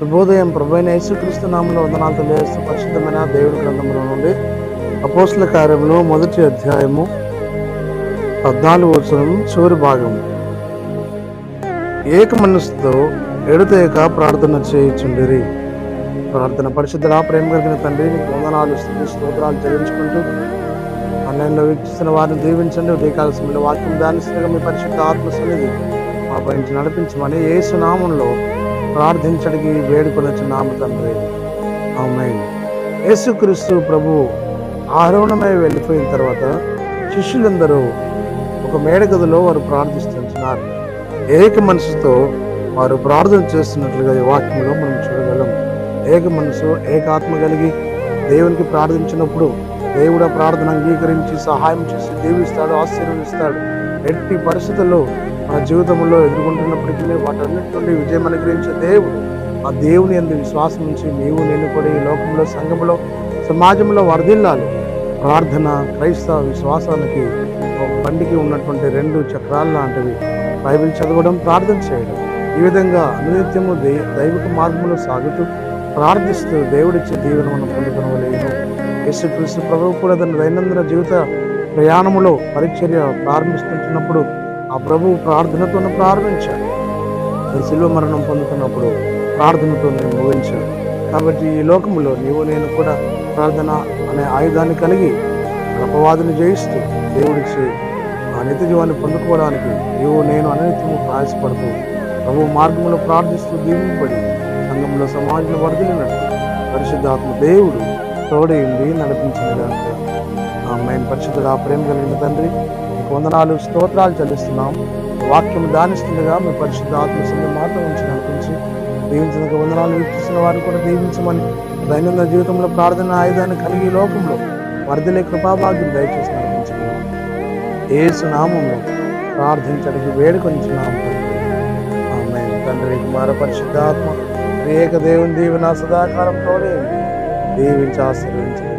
శుభోదయం ప్రభైన యేసుక్రీస్తు నామంలో వందనాలు తెలియజేస్తూ పరిశుద్ధమైన దేవుడి గ్రంథంలో నుండి అపోస్ల కార్యంలో మొదటి అధ్యాయము పద్నాలుగు వచనం చివరి భాగం ఏక మనసుతో ఎడతేక ప్రార్థన చేయుచుండిరి. ప్రార్థన పరిశుద్ధుల ప్రేమ కలిగిన తండ్రి నీకు వందనాలు స్తుతి స్తోత్రాలు చెల్లించుకుంటూ ఆన్లైన్లో వీక్షిస్తున్న వారిని దీవించండి. ఉదయకాల వాక్యం ధ్యానిస్తుండగా మీ పరిశుద్ధ ఆత్మ సన్నిధి మా పరించి నడిపించమని యేసు నామంలో ప్రార్థించడికి వేడుకొనొచ్చు నామ తండ్రి. ఆమె యేసుక్రీస్తు ప్రభు ఆరోహణమై వెళ్ళిపోయిన తర్వాత శిష్యులందరూ ఒక మేడగదిలో వారు ప్రార్థిస్తున్నారు ఏక మనసుతో వారు ప్రార్థన చేస్తున్నట్లుగా ఈ వాక్యంలో మనం చూడగలం. ఏక మనసు ఏకాత్మ కలిగి దేవునికి ప్రార్థించినప్పుడు దేవుడు ప్రార్థన అంగీకరించి సహాయం చేసి దీవిస్తాడు ఆశీర్వదిస్తాడు. ఎట్టి పరిస్థితుల్లో మన జీవితంలో ఎదుర్కొంటున్నప్పటికీ వాటన్నిటి నుండి విజయం అనుగ్రహించే దేవుడు ఆ దేవుని ఎందు విశ్వాసం నుంచి నీవు నేను కూడా ఈ లోకంలో సంఘంలో సమాజంలో వర్ధిల్లాలి. ప్రార్థన క్రైస్తవ విశ్వాసానికి ఒక బండికి ఉన్నటువంటి రెండు చక్రాలు లాంటివి బైబిల్ చదవడం ప్రార్థన చేయడం. ఈ విధంగా అనునిత్యము దై దైవిక మార్గంలో సాగుతూ ప్రార్థిస్తూ దేవుడిచ్చే దీవెన మనం పొందుకోవలేను యేసుక్రీస్తు ప్రభువు కూడా తన దైనందిన జీవిత ప్రయాణములో పరిచర్య ప్రారంభిస్తున్నప్పుడు ఆ ప్రభువు ప్రార్థనతో ప్రారంభించాడు. శిల్వ మరణం పొందుతున్నప్పుడు ప్రార్థనతో నేను ముగించాడు. కాబట్టి ఈ లోకములో నీవు నేను కూడా ప్రార్థన అనే ఆయుధాన్ని కలిగి అపవాదిని జయిస్తూ దేవుడిచ్చి ఆ నిత్య జీవాన్ని పొందుకోవడానికి నీవు నేను అనిత్యము ప్రయాసపడుతూ ప్రభు మార్గంలో ప్రార్థిస్తూ దీవింపడి సంఘంలో సమాజంలో వరదలినట్టు పరిశుద్ధాత్మ దేవుడు తోడైంది నడిపించినగా ఆమె పరిశుద్ధుడు ఆ ప్రేమ కలిగిన తండ్రి మీకు వందనాలు స్తోత్రాలు చెల్లిస్తున్నాం. వాక్యం దానిస్తుండగా మీ పరిశుద్ధాత్మ సంఘం మాత్రం ఉంచి నడిపించి దీవించిన వందనాలు వీక్షిస్తున్న వారిని కూడా దీవించమని దైనందిన జీవితంలో ప్రార్థన ఆయుధాన్ని కలిగి లోకంలో వరదలే కృపాభాగ్యం దయచేసి నడిపించమని ఏసు నామంలో ప్రార్థించడానికి వేడుకొంచున్నాం ఆమె తండ్రి కుమార పరిశుద్ధాత్మ ఏక దేవుని దీవెన సదాకాలంతోనే దీవించి ఆశీర్వదించిన